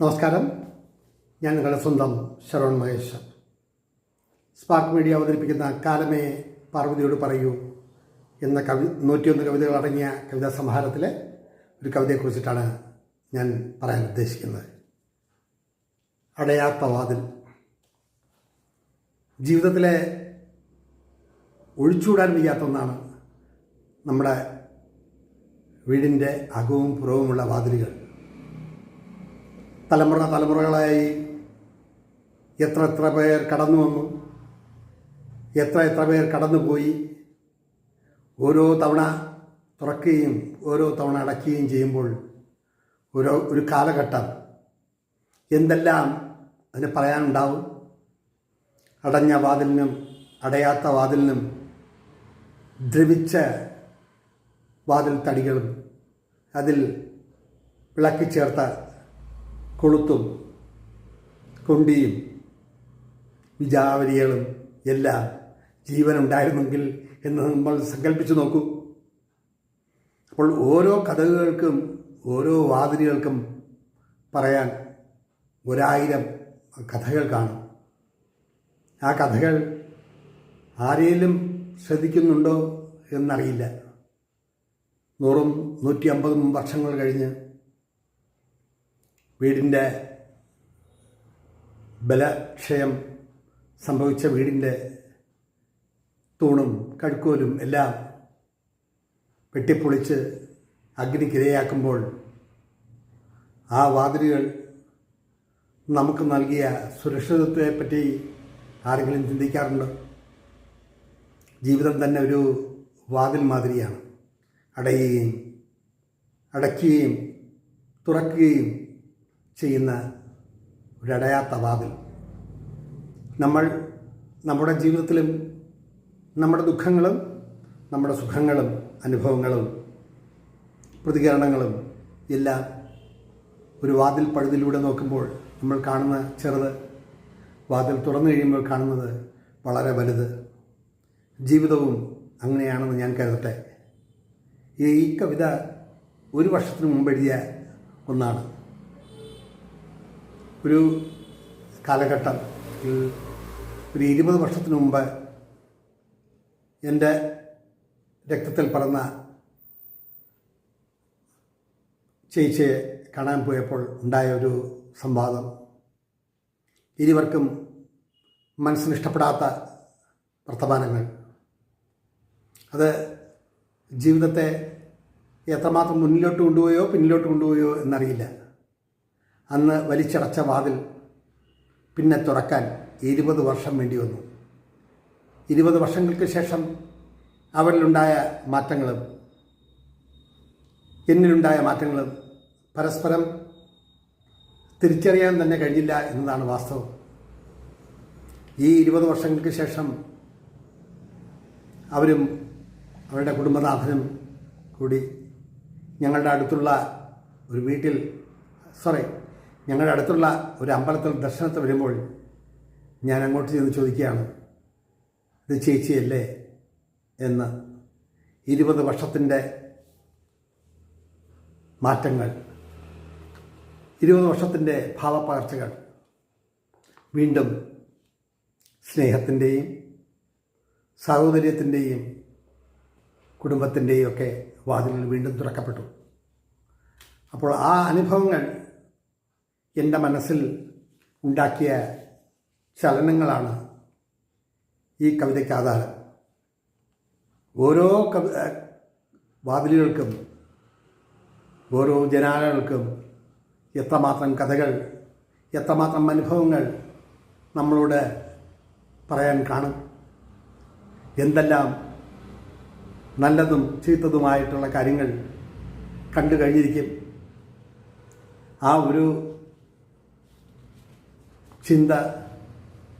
നമസ്കാരം. ഞാൻ നിങ്ങളുടെ സ്വന്തം ശരവൺ മഹേഷ്. സ്പാർക്ക് മീഡിയ അവതരിപ്പിക്കുന്ന കാലമേ പാർവതിയോട് പറയൂ എന്ന കവി നൂറ്റിയൊന്ന് കവിതകൾ അടങ്ങിയ കവിതാ സംഹാരത്തിലെ ഒരു കവിതയെക്കുറിച്ചിട്ടാണ് ഞാൻ പറയാൻ ഉദ്ദേശിക്കുന്നത്. അടയാത്ത വാതിൽ ജീവിതത്തിലെ ഒഴിച്ചുകൂടാൻ വയ്യാത്ത ഒന്നാണ് നമ്മുടെ വീടിന്റെ അകവും പുറവുമുള്ള വാതിലുകൾ. തലമുറ തലമുറകളായി എത്ര എത്ര പേർ കടന്നു വന്നു. എത്ര എത്ര പേർ കടന്നുപോയി. ഓരോ തവണ തുറക്കുകയും ഓരോ തവണ അടയ്ക്കുകയും ചെയ്യുമ്പോൾ ഓരോ ഒരു കാലഘട്ടം എന്തെല്ലാം അതിന് പറയാനുണ്ടാവും. അടഞ്ഞ വാതിലിനും അടയാത്ത വാതിലിനും ദ്രവിച്ച വാതിൽ തടികളും അതിൽ വിളക്കി ചേർത്ത കൊളുത്തും കൊണ്ടിയും വിജാവരികളും എല്ലാം ജീവനുണ്ടായിരുന്നെങ്കിൽ എന്ന് നമ്മൾ സങ്കല്പിച്ചു നോക്കൂ. അപ്പോൾ ഓരോ കഥകൾക്കും ഓരോ വാതിലുകൾക്കും പറയാൻ ഒരായിരം കഥകൾ കാണും. ആ കഥകൾ ആരെയും ശ്രദ്ധിക്കുന്നുണ്ടോ എന്നറിയില്ല. നൂറും നൂറ്റി അമ്പതും വർഷങ്ങൾ കഴിഞ്ഞ് വീടിന്റെ ബലക്ഷയം സംഭവിച്ച വീടിന്റെ തൂണും കഴുക്കോലും എല്ലാം വെട്ടിപ്പൊളിച്ച് അഗ്നിക്കിരയാക്കുമ്പോൾ ആ വാതിലുകൾ നമുക്ക് നൽകിയ സുരക്ഷിതത്വത്തെപ്പറ്റി ആരെങ്കിലും ചിന്തിക്കാറുണ്ട്? ജീവിതം തന്നെ ഒരു വാതിൽ മാതിരിയാണ്. അടയുകയും അടയ്ക്കുകയും തുറക്കുകയും ചെയ്യുന്ന ഒരടയാത്ത വാതിൽ നമ്മൾ നമ്മുടെ ജീവിതത്തിലും നമ്മുടെ ദുഃഖങ്ങളും നമ്മുടെ സുഖങ്ങളും അനുഭവങ്ങളും പ്രതികരണങ്ങളും എല്ലാം ഒരു വാതിൽ പഴുതിലൂടെ നോക്കുമ്പോൾ നമ്മൾ കാണുന്ന ചെറുത് വാതിൽ തുറന്നു കഴിയുമ്പോൾ കാണുന്നത് വളരെ വലുത്. ജീവിതവും അങ്ങനെയാണെന്ന് ഞാൻ കരുതട്ടെ. ഈ കവിത ഒരു വർഷത്തിന് മുമ്പ് എഴുതിയ ഒന്നാണ്. ഒരു കാലഘട്ടം. ഒരു ഇരുപത് വർഷത്തിന് മുമ്പ് എന്റെ രക്തത്തിൽ പറന്ന ചേച്ചിയെ കാണാൻ പോയപ്പോൾ ഉണ്ടായ ഒരു സംവാദം. ഇരുവർക്കും മനസ്സിന് ഇഷ്ടപ്പെടാത്ത വർത്തമാനങ്ങൾ. അത് ജീവിതത്തെ എത്രമാത്രം മുന്നിലോട്ട് കൊണ്ടുപോയോ പിന്നിലോട്ട് കൊണ്ടുപോയോ എന്നറിയില്ല. അന്ന് വലിച്ചടച്ച വാതിൽ പിന്നെ തുറക്കാൻ ഇരുപത് വർഷം വേണ്ടി വന്നു. ഇരുപത് വർഷങ്ങൾക്ക് ശേഷം അവരിലുണ്ടായ മാറ്റങ്ങളും എന്നിലുണ്ടായ മാറ്റങ്ങളും പരസ്പരം തിരിച്ചറിയാൻ തന്നെ കഴിഞ്ഞില്ല എന്നതാണ് വാസ്തവം. ഈ ഇരുപത് വർഷങ്ങൾക്ക് ശേഷം അവരും അവരുടെ കുടുംബനാഥനും കൂടി ഞങ്ങളുടെ അടുത്തുള്ള ഒരു വീട്ടിൽ സോറി ഞങ്ങളുടെ അടുത്തുള്ള ഒരു അമ്പലത്തിൽ ദർശനത്തിൽ വരുമ്പോൾ ഞാൻ അങ്ങോട്ട് ചെന്ന് ചോദിക്കുകയാണ് ഇത് ചേച്ചിയല്ലേ? എന്ന്. ഇരുപത് വർഷത്തിന്റെ മാറ്റങ്ങൾ ഇരുപത് വർഷത്തിന്റെ ഭാവപ്പകർച്ചകൾ വീണ്ടും സ്നേഹത്തിന്റെയും സാഹോദര്യത്തിന്റെയും കുടുംബത്തിന്റെയും ഒക്കെ വാതിലുകൾ വീണ്ടും തുറക്കപ്പെട്ടു. അപ്പോൾ ആ അനുഭവങ്ങൾ എന്റെ മനസ്സിൽ ഉണ്ടാക്കിയ ചലനങ്ങളാണ് ഈ കവിതയ്ക്ക് ആധാരം. ഓരോ കവി വാതിലുകൾക്കും ഓരോ ജനാലകൾക്കും എത്രമാത്രം കഥകൾ എത്രമാത്രം അനുഭവങ്ങൾ നമ്മളോട് പറയാൻ കാണും. എന്തെല്ലാം നല്ലതും ചീത്തതുമായിട്ടുള്ള കാര്യങ്ങൾ കണ്ടു കഴിഞ്ഞിരിക്കും. ആ ഒരു ചിന്ത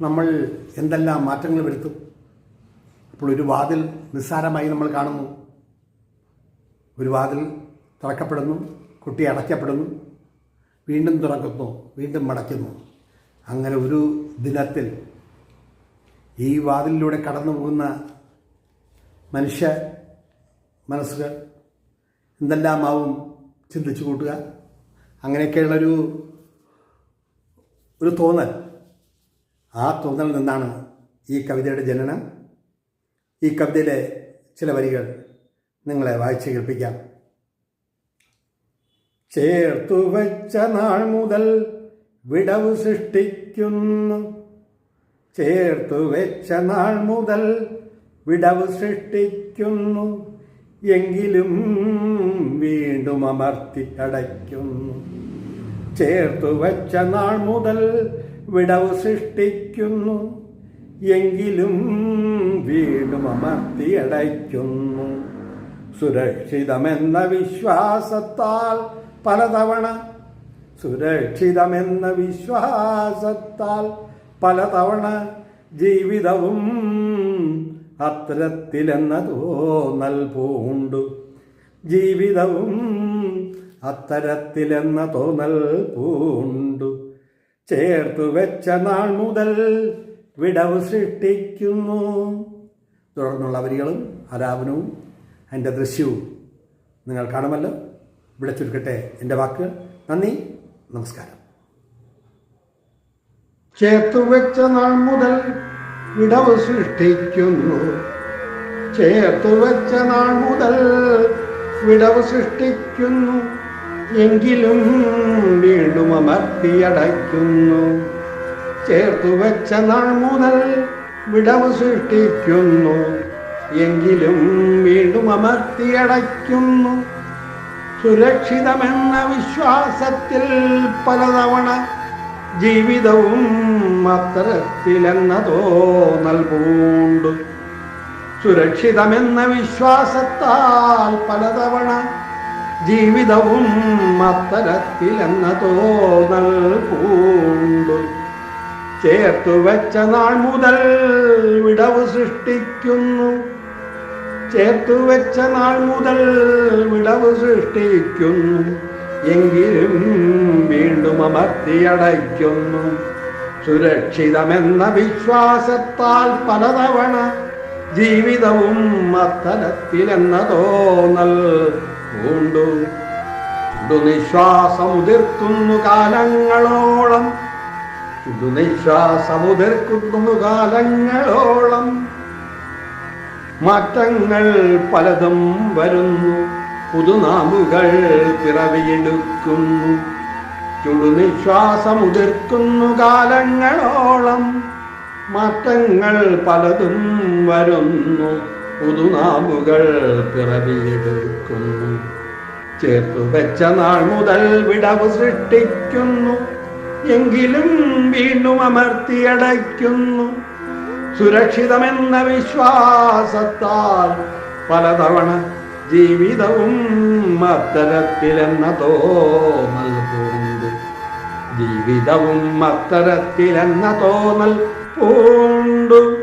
നമ്മൾ എന്തെല്ലാം മാറ്റങ്ങൾ വരുത്തും? അപ്പോൾ ഒരു വാതിൽ നിസ്സാരമായി നമ്മൾ കാണുന്നു. ഒരു വാതിൽ തുറക്കപ്പെടുന്നു കുട്ടി അടയ്ക്കപ്പെടുന്നു വീണ്ടും തുറക്കുന്നു വീണ്ടും മടയ്ക്കുന്നു. അങ്ങനെ ഒരു ദിനത്തിൽ ഈ വാതിലിലൂടെ കടന്നു പോകുന്ന മനുഷ്യ മനസ്സുകൾ എന്തെല്ലാമാവും ചിന്തിച്ചു കൂട്ടുക? അങ്ങനെയൊക്കെയുള്ളൊരു ഒരു തോന്നൽ. ആ തോന്നലിൽ നിന്നാണ് ഈ കവിതയുടെ ജനനം. ഈ കവിതയിലെ ചില വരികൾ നിങ്ങളെ വായിച്ച് കേൾപ്പിക്കാം. ചേർത്തു വെച്ച നാൾ മുതൽ വിടവ് സൃഷ്ടിക്കുന്നു. ചേർത്തു വെച്ച നാൾ മുതൽ വിടവ് സൃഷ്ടിക്കുന്നു. എങ്കിലും വീണ്ടും അമർത്തി അടയ്ക്കുന്നു. ചേർത്തു വച്ച നാൾ മുതൽ വിടവ് സൃഷ്ടിക്കുന്നു. എങ്കിലും വീണ്ടും അമർത്തിയടയ്ക്കുന്നു. സുരക്ഷിതമെന്ന വിശ്വാസത്താൽ പലതവണ സുരക്ഷിതമെന്ന വിശ്വാസത്താൽ പലതവണ ജീവിതവും അത്തരത്തിലെന്ന തോന്നൽ പൂണ്ടു. ജീവിതവും അത്തരത്തിലെന്ന തോന്നൽ പൂണ്ടു. ചേർത്തു വെച്ച നാൾ മുതൽ വിടവ് സൃഷ്ടിക്കുന്നു. തുടർന്നുള്ള വരികളും ആലാപനവും അതിന്റെ ദൃശ്യവും നിങ്ങൾ കാണുമല്ലോ. ഇവിടെ ചുരുക്കട്ടെ എന്റെ വാക്കുകൾ നന്ദി നമസ്കാരം. ചേർത്തു വെച്ച നാൾ മുതൽ വിടവ് സൃഷ്ടിക്കുന്നു. ചേർത്തു വെച്ച നാൾ മുതൽ വിടവ് സൃഷ്ടിക്കുന്നു. എങ്കിലും വീണ്ടും അമർത്തിയടയ്ക്കുന്നു. ചേർത്തു വെച്ച നാൾ മുതൽ വിടവ് സൃഷ്ടിക്കുന്നു. എങ്കിലും വീണ്ടും അമർത്തിയടയ്ക്കുന്നു. സുരക്ഷിതമെന്ന വിശ്വാസത്തിൽ പലതവണ ജീവിതവും അത്തരത്തിലെന്ന തോന്നൽ പൂണ്ടു സുരക്ഷിതമെന്ന വിശ്വാസത്താൽ പലതവണ ജീവിതവും അത്തരത്തിലെന്ന തോന്നൽ പൂണ്ടു. ചേർത്തു വെച്ച നാൾ മുതൽ വിടവ് സൃഷ്ടിക്കുന്നു. ചേർത്തു വെച്ച നാൾ മുതൽ വിടവ് സൃഷ്ടിക്കുന്നു. എങ്കിലും വീണ്ടും അമർത്തിയടയ്ക്കുന്നു. സുരക്ഷിതമെന്ന വിശ്വാസത്താൽ പലതവണ ജീവിതവും അത്തരത്തിലെന്ന തോന്നൽ പൂണ്ടു ചുടുനിശ്വാസമുതിർക്കുന്നു കാലങ്ങളോളം. ചുടുനിശ്വാസമുതിർക്കുന്നു കാലങ്ങളോളം. മാറ്റങ്ങൾ പലതും വരുന്നു. പുതുനാമുകൾ പിറവിയെടുക്കുന്നു. ചുടുനിശ്വാസമുതിർക്കുന്നു കാലങ്ങളോളം. മാറ്റങ്ങൾ പലതും വരുന്നു. പുതുനാമുകൾ പിറവിയെടുക്കുന്നു. ചേർത്തു വെച്ച നാൾ മുതൽ വിടവ് സൃഷ്ടിക്കുന്നു. എങ്കിലും വീണ്ടും അമർത്തിയടയ്ക്കുന്നു. സുരക്ഷിതമെന്ന വിശ്വാസത്താൽ പലതവണ ജീവിതവും അത്തരത്തിലെന്ന തോന്നൽ പൂണ്ട്. ജീവിതവും അത്തരത്തിലെന്ന തോന്നൽ പൂണ്ടു.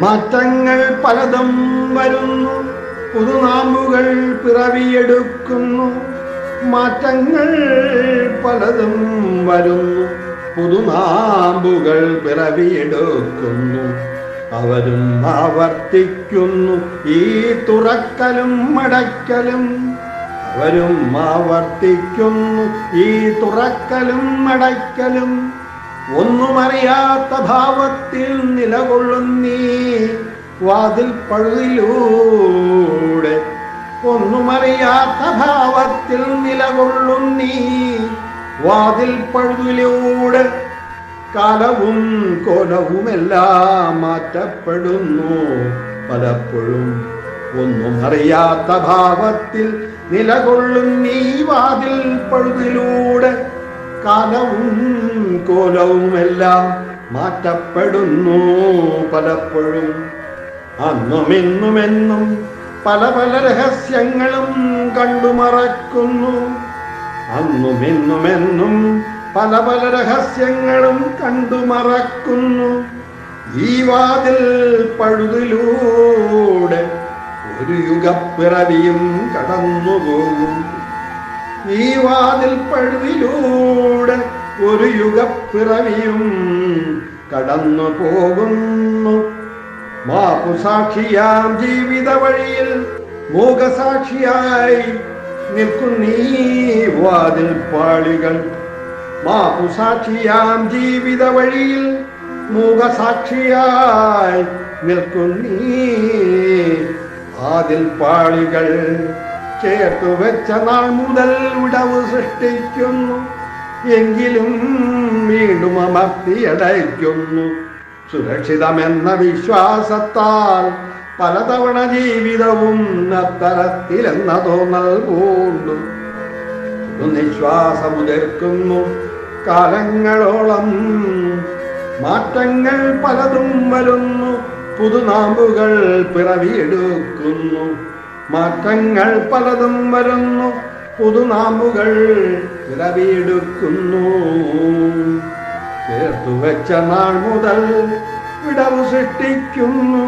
മാറ്റങ്ങൾ പലതും വരുന്നു. പുതുനാമ്പുകൾ പിറവിയെടുക്കുന്നു. മാറ്റങ്ങൾ പലതും വരുന്നു. പുതുനാമ്പുകൾ പിറവിയെടുക്കുന്നു. അവരും ആവർത്തിക്കുന്നു. ഈ തുറക്കലും മടക്കലും അവരും ആവർത്തിക്കുന്നു. ഈ തുറക്കലും മടക്കലും ഒന്നുമറിയാത്ത ഭാവത്തിൽ നിലകൊള്ളുന്നീ വാതിൽ പഴുതിലൂടെ ഒന്നുമറിയാത്ത ഭാവത്തിൽ നിലകൊള്ളുന്നീ വാതിൽ പഴുതിലൂടെ കാലവും കോലവുമെല്ലാം മാറ്റപ്പെടുന്നു പലപ്പോഴും. ഒന്നും അറിയാത്ത ഭാവത്തിൽ നിലകൊള്ളുന്നീ വാതിൽ പഴുതിലൂടെ കാലവും കോലവുമെല്ലാം മാറ്റപ്പെടുന്നു പലപ്പോഴും. അന്നുമെന്നുമെന്നും പല പല രഹസ്യങ്ങളും കണ്ടുമറക്കുന്നു. അന്നുമെന്നുമെന്നും പല പല രഹസ്യങ്ങളും കണ്ടുമറക്കുന്നു. ഈ വാതിൽ പഴുതിലൂടെ ഒരു യുഗപ്പിറവിയും കടന്നുപോകും. ഈ വാതിൽ പഴുതിലൂടെ ഒരു യുഗപ്പിറവിയും കടന്നു പോകുന്നു. മാപ്പുസാക്ഷിയാം ജീവിത വഴിയിൽ മൂകസാക്ഷിയായി നിൽക്കുന്നീ വാതിൽ പാളികൾ. മാപുസാക്ഷിയാം ജീവിത വഴിയിൽ മൂകസാക്ഷിയായി നിൽക്കുന്നീ വാതിൽ പാളികൾ. ചേർത്തു വെച്ച നാൾ മുതൽ വിടവ് സൃഷ്ടിക്കുന്നു. എങ്കിലും വീണ്ടും അമർത്തിയടയ്ക്കുന്നു സുരക്ഷിതമെന്ന വിശ്വാസത്താൽ പലതവണ ജീവിതവും അത്തരത്തിലെന്ന തോന്നൽ പൂണ്ടു. നിശ്വാസമുതിർക്കുന്നു. കാലങ്ങളോളം മാറ്റങ്ങൾ പലതും വരുന്നു. പുതുനാമ്പുകൾ പിറവിയെടുക്കുന്നു. മാറ്റങ്ങൾ പലതും വരുന്നു. പുതുനാമ്പുകൾ പിറവിയെടുക്കുന്നു. ചേർത്തു വെച്ച നാൾ മുതൽ വിടവ് സൃഷ്ടിക്കുന്നു.